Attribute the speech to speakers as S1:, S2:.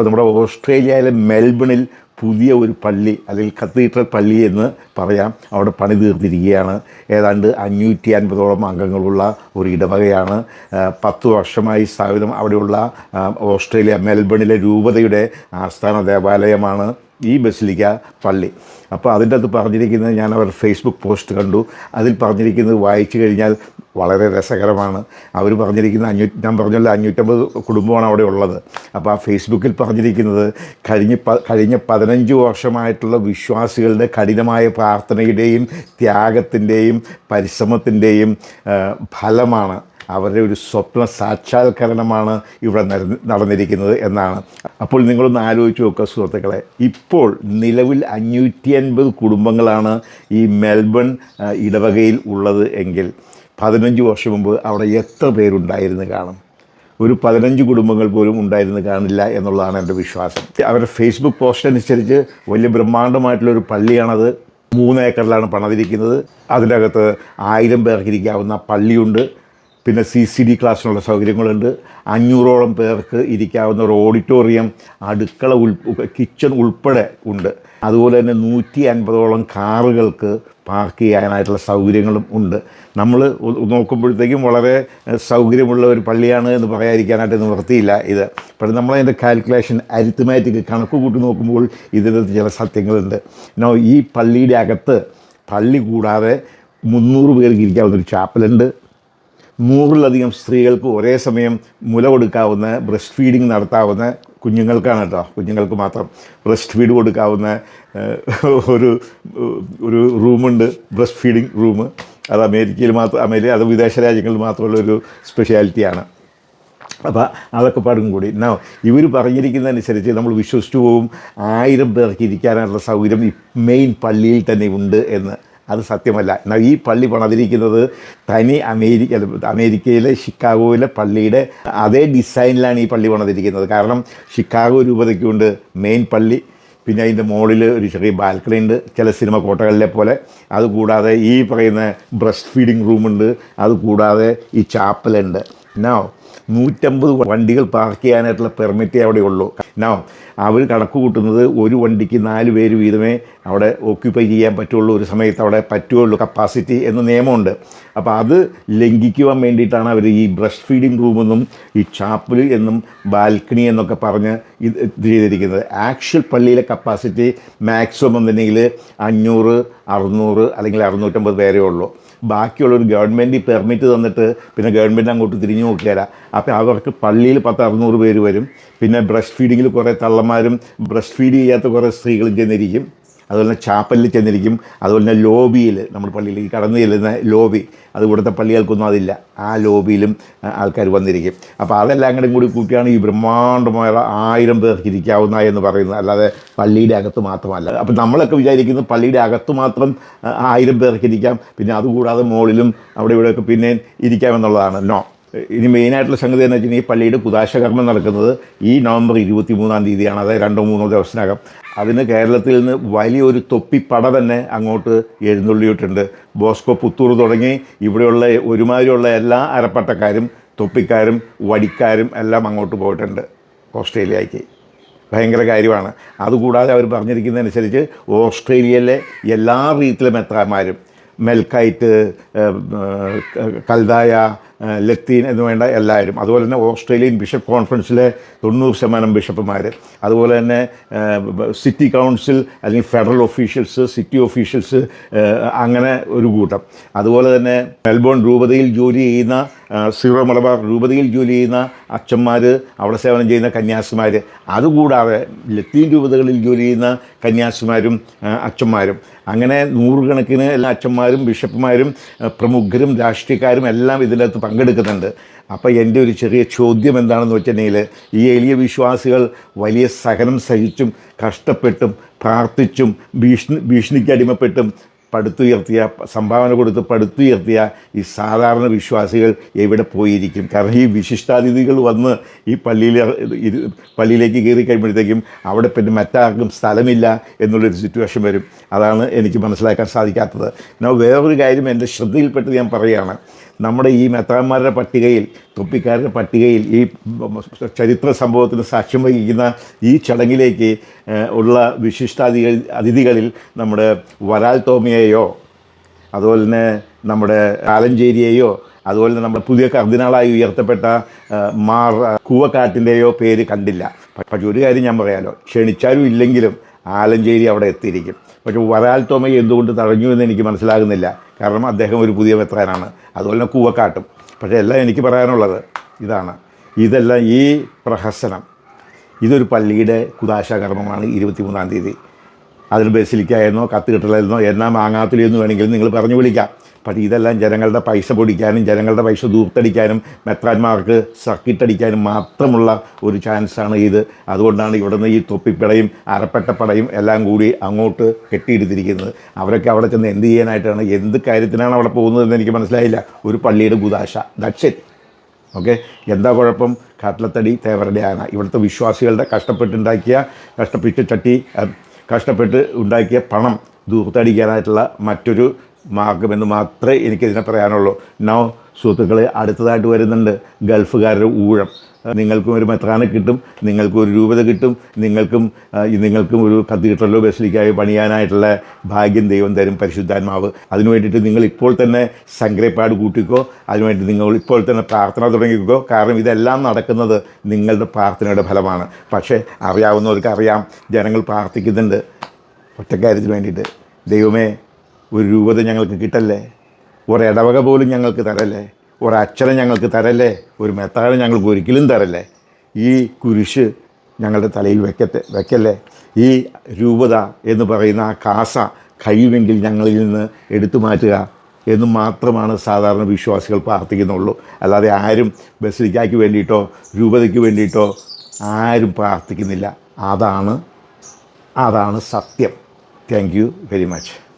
S1: അപ്പോൾ നമ്മുടെ ഓസ്ട്രേലിയയിലെ മെൽബണിൽ പുതിയ ഒരു പള്ളി അല്ലെങ്കിൽ കത്തീഡ്രൽ പള്ളി എന്ന് പറയാം. അവിടെ പണി തീർത്തിരിക്കുകയാണ്. ഏതാണ്ട് അഞ്ഞൂറ്റി അൻപതോളം അംഗങ്ങളുള്ള ഒരു ഇടവകയാണ്. പത്ത് വർഷമായി സ്ഥാപിതം അവിടെയുള്ള ഓസ്ട്രേലിയ മെൽബണിലെ രൂപതയുടെ ആസ്ഥാന ദേവാലയമാണ്. ഈ ബസിലിക്ക പള്ളി. അപ്പോൾ അതിന്റെ അകത്ത് പറഞ്ഞിരിക്കുന്നത് ഞാൻ അവർ ഫേസ്ബുക്ക് പോസ്റ്റ് കണ്ടു. അതിൽ പറഞ്ഞിരിക്കുന്നത് വായിച്ചു കഴിഞ്ഞാൽ വളരെ രസകരമാണ്. അവർ പറഞ്ഞിരിക്കുന്ന അഞ്ഞൂറ്റി ഞാൻ പറഞ്ഞല്ലോ അഞ്ഞൂറ്റമ്പത് കുടുംബമാണ് അവിടെ ഉള്ളത്. അപ്പോൾ ആ ഫേസ്ബുക്കിൽ പറഞ്ഞിരിക്കുന്നത് കഴിഞ്ഞ കഴിഞ്ഞ പതിനഞ്ച് വർഷമായിട്ടുള്ള വിശ്വാസികളുടെ കഠിനമായ പ്രാർത്ഥനയുടെയും ത്യാഗത്തിന്റെയും പരിശ്രമത്തിന്റെയും ഫലമാണ് അവരുടെ ഒരു സ്വപ്ന സാക്ഷാത്കരണമാണ് ഇവിടെ നടന്ന് നടന്നിരിക്കുന്നത് എന്നാണ്. അപ്പോൾ നിങ്ങളൊന്ന് ആലോചിച്ച് നോക്കുക സുഹൃത്തുക്കളെ. ഇപ്പോൾ നിലവിൽ അഞ്ഞൂറ്റി അൻപത് കുടുംബങ്ങളാണ് ഈ മെൽബൺ ഇടവകയിൽ ഉള്ളത് എങ്കിൽ പതിനഞ്ച് വർഷം മുമ്പ് അവിടെ എത്ര പേരുണ്ടായിരുന്നു കാണും? ഒരു പതിനഞ്ച് കുടുംബങ്ങൾ പോലും ഉണ്ടായിരുന്നു കാണില്ല എന്നുള്ളതാണ് എന്റെ വിശ്വാസം. അവരുടെ ഫേസ്ബുക്ക് പോസ്റ്റ് അനുസരിച്ച് വലിയ ബ്രഹ്മാണ്ഡമായിട്ടുള്ളൊരു പള്ളിയാണത്. മൂന്ന് ഏക്കറിലാണ് പണിതിരിക്കുന്നത്. അതിന്റെ അകത്ത് ആയിരം പേർക്ക് ഇരിക്കാവുന്ന പള്ളിയുണ്ട്. പിന്നെ സി സി ഡി ക്ലാസ്സിനുള്ള സൗകര്യങ്ങളുണ്ട്. അഞ്ഞൂറോളം പേർക്ക് ഇരിക്കാവുന്ന ഒരു ഓഡിറ്റോറിയം അടുക്കള ഉൾ കിച്ചൺ ഉൾപ്പെടെ ഉണ്ട്. അതുപോലെ തന്നെ നൂറ്റി അൻപതോളം കാറുകൾക്ക് പാർക്ക് ചെയ്യാനായിട്ടുള്ള സൗകര്യങ്ങളും ഉണ്ട്. നമ്മൾ നോക്കുമ്പോഴത്തേക്കും വളരെ സൗകര്യമുള്ള ഒരു പള്ളിയാണ് എന്ന് പറയാതിരിക്കാനായിട്ട് നിവർത്തിയില്ല ഇത്. പക്ഷേ നമ്മളതിന്റെ കാൽക്കുലേഷൻ അരിത്തമാറ്റിക് കണക്ക് കൂട്ടി നോക്കുമ്പോൾ ഇതിനകത്ത് ചില സത്യങ്ങളുണ്ട്. ഈ പള്ളിയുടെ അകത്ത് പള്ളി കൂടാതെ മുന്നൂറ് പേർക്ക് ഇരിക്കാവുന്നൊരു ചാപ്പലുണ്ട്. നൂറിലധികം സ്ത്രീകൾക്ക് ഒരേ സമയം മുല കൊടുക്കാവുന്ന ബ്രസ്റ്റ് ഫീഡിങ് നടത്താവുന്ന കുഞ്ഞുങ്ങൾക്കാണ് കേട്ടോ. കുഞ്ഞുങ്ങൾക്ക് മാത്രം ബ്രസ്റ്റ് ഫീഡ് കൊടുക്കാവുന്ന ഒരു ഒരു റൂമുണ്ട്. ബ്രസ്റ്റ് ഫീഡിങ് റൂം അത് അമേരിക്കയിൽ മാത്രം അമേരിക്ക അത് വിദേശ രാജ്യങ്ങളിൽ മാത്രമുള്ള ഒരു സ്പെഷ്യാലിറ്റിയാണ് അപ്പോൾ അതൊക്കെ പാടും കൂടി. എന്നാ ഇവർ പറഞ്ഞിരിക്കുന്നതനുസരിച്ച് നമ്മൾ വിശ്വസിച്ചു പോകും ആയിരം പേർക്ക് ഇരിക്കാനുള്ള സൗകര്യം മെയിൻ പള്ളിയിൽ തന്നെ ഉണ്ട് എന്ന്. അത് സത്യമല്ല. എന്നാൽ ഈ പള്ളി പണിതിരിക്കുന്നത് തനി അമേരിക്ക അമേരിക്കയിലെ ഷിക്കാഗോയിലെ പള്ളിയുടെ അതേ ഡിസൈനിലാണ് ഈ പള്ളി പണിതിരിക്കുന്നത്. കാരണം ഷിക്കാഗോ രൂപതയ്ക്കുണ്ട് മെയിൻ പള്ളി. പിന്നെ അതിന്റെ മുകളിൽ ഒരു ചെറിയ ബാൽക്കണി ഉണ്ട് ചില സിനിമ കോട്ടകളിലെ പോലെ. അതുകൂടാതെ ഈ പറയുന്ന ബ്രസ്റ്റ് ഫീഡിങ് റൂമുണ്ട് അതുകൂടാതെ ഈ ചാപ്പലുണ്ട്. എന്നാ നൂറ്റമ്പത് വണ്ടികൾ പാർക്ക് ചെയ്യാനായിട്ടുള്ള പെർമിറ്റേ അവിടെ ഉള്ളൂ നോ അവർ കണക്ക് കൂട്ടുന്നത് ഒരു വണ്ടിക്ക് നാല് പേര് വീതമേ അവിടെ ഓക്യുപ്പൈ ചെയ്യാൻ പറ്റുള്ളൂ. ഒരു സമയത്ത് അവിടെ പറ്റുള്ളൂ കപ്പാസിറ്റി എന്ന നിയമമുണ്ട്. അപ്പോൾ അത് ലംഘിക്കുവാൻ വേണ്ടിയിട്ടാണ് അവർ ഈ ബ്രസ്റ്റ് ഫീഡിംഗ് റൂമെന്നും ഈ ചാപ്പൽ എന്നും ബാൽക്കണി എന്നൊക്കെ പറഞ്ഞ് ഇത് ചെയ്തിരിക്കുന്നത്. ആക്ച്വൽ പള്ളിയിലെ കപ്പാസിറ്റി മാക്സിമം എന്നുണ്ടെങ്കിൽ അഞ്ഞൂറ് അറുന്നൂറ് അല്ലെങ്കിൽ അറുന്നൂറ്റമ്പത് പേരേ ഉള്ളൂ. ബാക്കിയുള്ളൊരു ഗവൺമെന്റ് പെർമിറ്റ് തന്നിട്ട് പിന്നെ ഗവൺമെന്റ് അങ്ങോട്ട് തിരിഞ്ഞു നോക്കിയാലാ. അപ്പോൾ അവർക്ക് പള്ളിയിൽ പത്ത് അറുന്നൂറ് പേര് വരും. പിന്നെ ബ്രസ്റ്റ് ഫീഡിങ്ങിൽ കുറേ തള്ളന്മാരും ബ്രസ്റ്റ് ഫീഡ് ചെയ്യാത്ത കുറേ സ്ത്രീകളും ചെന്നിരിക്കും അതുപോലെ തന്നെ ചാപ്പലിൽ ചെന്നിരിക്കും. അതുപോലെ തന്നെ ലോബിയിൽ നമ്മൾ പള്ളിയിലേക്ക് കടന്നു ചെല്ലുന്ന ലോബി അത് ഇവിടുത്തെ പള്ളികൾക്കൊന്നും അതില്ല. ആ ലോബിയിലും ആൾക്കാർ വന്നിരിക്കും. അപ്പോൾ അതെല്ലാം കൂടെ കൂടി കൂട്ടിയാണ് ഈ ബ്രഹ്മാണ്ഡമായ ആയിരം പേർക്ക് ഇരിക്കാവുന്ന എന്ന് പറയുന്നത്. അല്ലാതെ പള്ളിയുടെ അകത്ത് മാത്രമല്ല. അപ്പോൾ നമ്മളൊക്കെ വിചാരിക്കുന്നത് പള്ളിയുടെ അകത്ത് മാത്രം ആയിരം പേർക്ക് ഇരിക്കാം. പിന്നെ അതുകൂടാതെ മുകളിലും അവിടെ ഇവിടെയൊക്കെ പിന്നെ ഇരിക്കാമെന്നുള്ളതാണ്. നോ. ഇനി മെയിനായിട്ടുള്ള സംഗതി എന്ന് വെച്ചാൽ ഈ പള്ളിയുടെ കുദാശകർമ്മം നടക്കുന്നത് ഈ നവംബർ ഇരുപത്തി മൂന്നാം തീയതിയാണ്. അതായത് രണ്ടോ മൂന്നോ ദിവസത്തിനകം. അതിന് കേരളത്തിൽ നിന്ന് വലിയൊരു തൊപ്പിപ്പട തന്നെ അങ്ങോട്ട് എഴുന്നള്ളിയിട്ടുണ്ട്. ബോസ്കോ പുത്തൂർ തുടങ്ങി ഇവിടെയുള്ള ഒരുമാതിരിയുള്ള എല്ലാ അരപ്പട്ടക്കാരും തൊപ്പിക്കാരും വടിക്കാരും എല്ലാം അങ്ങോട്ട് പോയിട്ടുണ്ട് ഓസ്ട്രേലിയയ്ക്ക്. ഭയങ്കര കാര്യമാണ്. അതുകൂടാതെ അവർ പറഞ്ഞിരിക്കുന്നതനുസരിച്ച് ഓസ്ട്രേലിയയിലെ എല്ലാ റീത്തിലെ മെത്രാന്മാരും മെൽക്കൈറ്റ് കൽദായ ലത്തീൻ എന്ന് വേണ്ട എല്ലാവരും. അതുപോലെ തന്നെ ഓസ്ട്രേലിയൻ ബിഷപ്പ് കോൺഫറൻസിലെ തൊണ്ണൂറ് ശതമാനം ബിഷപ്പുമാർ അതുപോലെ തന്നെ സിറ്റി കൗൺസിൽ അല്ലെങ്കിൽ ഫെഡറൽ ഒഫീഷ്യൽസ് സിറ്റി ഒഫീഷ്യൽസ് അങ്ങനെ ഒരു കൂട്ടം. അതുപോലെ തന്നെ മെൽബോൺ രൂപതയിൽ ജോലി ചെയ്യുന്ന സീറോ മലബാർ രൂപതയിൽ ജോലി ചെയ്യുന്ന അച്ഛന്മാർ അവിടെ സേവനം ചെയ്യുന്ന കന്യാസിമാർ അതുകൂടാതെ ലത്തീൻ രൂപതകളിൽ ജോലി ചെയ്യുന്ന കന്യാസിമാരും അച്ഛന്മാരും. അങ്ങനെ നൂറുകണക്കിന് എല്ലാ അച്ഛന്മാരും ബിഷപ്പുമാരും പ്രമുഖരും രാഷ്ട്രീയക്കാരും എല്ലാം ഇതിനകത്ത് പങ്കെടുക്കുന്നുണ്ട്. അപ്പോൾ എന്റെ ഒരു ചെറിയ ചോദ്യം എന്താണെന്ന് വെച്ചിട്ടുണ്ടെങ്കിൽ ഈ എളിയ വിശ്വാസികൾ വലിയ സഹനം സഹിച്ചും കഷ്ടപ്പെട്ടും പ്രാർത്ഥിച്ചും ഭീഷണി ഭീഷണിക്ക് അടിമപ്പെട്ടും പടുത്തുയർത്തിയ സംഭാവന കൊടുത്ത് പടുത്തുയർത്തിയ ഈ സാധാരണ വിശ്വാസികൾ എവിടെ പോയിരിക്കും? കാരണം ഈ വിശിഷ്ടാതിഥികൾ വന്ന് ഈ പള്ളിയിൽ പള്ളിയിലേക്ക് കയറി കഴിയുമ്പോഴത്തേക്കും അവിടെ പിന്നെ മറ്റാർക്കും സ്ഥലമില്ല എന്നുള്ളൊരു സിറ്റുവേഷൻ വരും. അതാണ് എനിക്ക് മനസ്സിലാക്കാൻ സാധിക്കാത്തത്. എന്നാൽ വേറൊരു കാര്യം എന്റെ ശ്രദ്ധയിൽപ്പെട്ട് ഞാൻ പറയുകയാണ്. നമ്മുടെ ഈ മെത്രാന്മാരുടെ പട്ടികയിൽ തൊപ്പിക്കാരുടെ പട്ടികയിൽ ഈ ചരിത്ര സംഭവത്തിന് സാക്ഷ്യം വഹിക്കുന്ന ഈ ചടങ്ങിലേക്ക് ഉള്ള വിശിഷ്ടാതികൾ അതിഥികളിൽ നമ്മുടെ വരാൽ തോമയെയോ അതുപോലെ തന്നെ നമ്മുടെ ആലഞ്ചേരിയെയോ അതുപോലെ തന്നെ നമ്മുടെ പുതിയ കർദിനാളായി ഉയർത്തപ്പെട്ട മാർ കൂവക്കാട്ടിന്റെയോ പേര് കണ്ടില്ല. പക്ഷെ ഒരു കാര്യം ഞാൻ പറയാലോ ക്ഷണിച്ചാലും ഇല്ലെങ്കിലും ആലഞ്ചേരി അവിടെ എത്തിയിരിക്കും. പക്ഷെ വരാൽ തോമയെ എന്തുകൊണ്ട് തടഞ്ഞു എന്ന് എനിക്ക് മനസ്സിലാകുന്നില്ല. കാരണം അദ്ദേഹം ഒരു പുതിയ മെത്രാനാണ്. അതുപോലെ തന്നെ കൂവക്കാട്ടും. പക്ഷേ എല്ലാം എനിക്ക് പറയാനുള്ളത് ഇതാണ്. ഇതെല്ലാം ഈ പ്രഹസനം. ഇതൊരു പള്ളിയുടെ കുദാശാകർമ്മമാണ് ഇരുപത്തിമൂന്നാം തീയതി. അതിന് ബസിലിക്കായെന്നോ കത്ത് കിട്ടലെന്നോ എന്നാ മാങ്ങാത്തിലെന്ന് വേണമെങ്കിലും നിങ്ങൾ പറഞ്ഞു വിളിക്കാം. പക്ഷേ ഇതെല്ലാം ജനങ്ങളുടെ പൈസ പൊടിക്കാനും ജനങ്ങളുടെ പൈസ ദൂർത്തടിക്കാനും മെത്രാന്മാർക്ക് സർക്കിട്ട് അടിക്കാനും മാത്രമുള്ള ഒരു ചാൻസാണ് ഇത്. അതുകൊണ്ടാണ് ഇവിടുന്ന് ഈ തൊപ്പിപ്പടയും അരപ്പെട്ടപ്പടയും എല്ലാം കൂടി അങ്ങോട്ട് കെട്ടിയെടുത്തിരിക്കുന്നത്. അവരൊക്കെ അവിടെ ചെന്ന് എന്ത് ചെയ്യാനായിട്ടാണ് എന്ത് കാര്യത്തിനാണ് അവിടെ പോകുന്നതെന്ന് എനിക്ക് മനസ്സിലായില്ല. ഒരു പള്ളിയുടെ ഗുദാശ. ദക്ഷൻ ഓക്കെ എന്താ കുഴപ്പം? കാട്ടിലത്തടി തേവരുടെ ആന ഇവിടുത്തെ വിശ്വാസികളുടെ കഷ്ടപ്പെട്ടുണ്ടാക്കിയ കഷ്ടപ്പെട്ട് ചട്ടി കഷ്ടപ്പെട്ട് ഉണ്ടാക്കിയ പണം ദൂർത്തടിക്കാനായിട്ടുള്ള മറ്റൊരു മാർഗമെന്ന് മാത്രമേ എനിക്കിതിനെ പറയാനുള്ളൂ. നോ സുഹൃത്തുക്കളെ അടുത്തതായിട്ട് വരുന്നുണ്ട് ഗൾഫുകാരുടെ ഊഴം. നിങ്ങൾക്കും ഒരു മെത്രാനെ കിട്ടും നിങ്ങൾക്കും ഒരു രൂപത കിട്ടും നിങ്ങൾക്കും നിങ്ങൾക്കും ഒരു കത്തീഡ്രലോ ബസിലിക്കായോ പണിയാനായിട്ടുള്ള ഭാഗ്യം ദൈവം തരും പരിശുദ്ധാത്മാവ്. അതിനു വേണ്ടിയിട്ട് നിങ്ങൾ ഇപ്പോൾ തന്നെ സംഗ്രഹപ്പാട് കൂട്ടിക്കോ അതിനുവേണ്ടി നിങ്ങൾ ഇപ്പോൾ തന്നെ പ്രാർത്ഥന തുടങ്ങിക്കോ. കാരണം ഇതെല്ലാം നടക്കുന്നത് നിങ്ങളുടെ പ്രാർത്ഥനയുടെ ഫലമാണ്. പക്ഷേ അറിയാവുന്നവർക്ക് അറിയാം ജനങ്ങൾ പ്രാർത്ഥിക്കുന്നുണ്ട്. ഒറ്റക്കാര്യത്തിന് വേണ്ടിയിട്ട്. ദൈവമേ ഒരു രൂപത ഞങ്ങൾക്ക് കിട്ടല്ലേ? ഒരു ഒരിടവക പോലും ഞങ്ങൾക്ക് തരല്ലേ? ഒരക്ഷരം ഞങ്ങൾക്ക് തരല്ലേ? ഒരു മെത്താഴം ഞങ്ങൾക്ക് ഒരിക്കലും തരല്ലേ? ഈ കുരിശ് ഞങ്ങളുടെ തലയിൽ വെക്കത്തെ വെക്കല്ലേ? ഈ രൂപത എന്ന് പറയുന്ന ആ കാസ കഴിയുമെങ്കിൽ ഞങ്ങളിൽ നിന്ന് എടുത്തു മാറ്റുക എന്ന് മാത്രമാണ് സാധാരണ വിശ്വാസികൾ പ്രാർത്ഥിക്കുന്നുള്ളൂ. അല്ലാതെ ആരും ബസിലിക്കായ്ക്ക് വേണ്ടിയിട്ടോ രൂപതയ്ക്ക് വേണ്ടിയിട്ടോ ആരും പ്രാർത്ഥിക്കുന്നില്ല. അതാണ് അതാണ് സത്യം. Thank you very much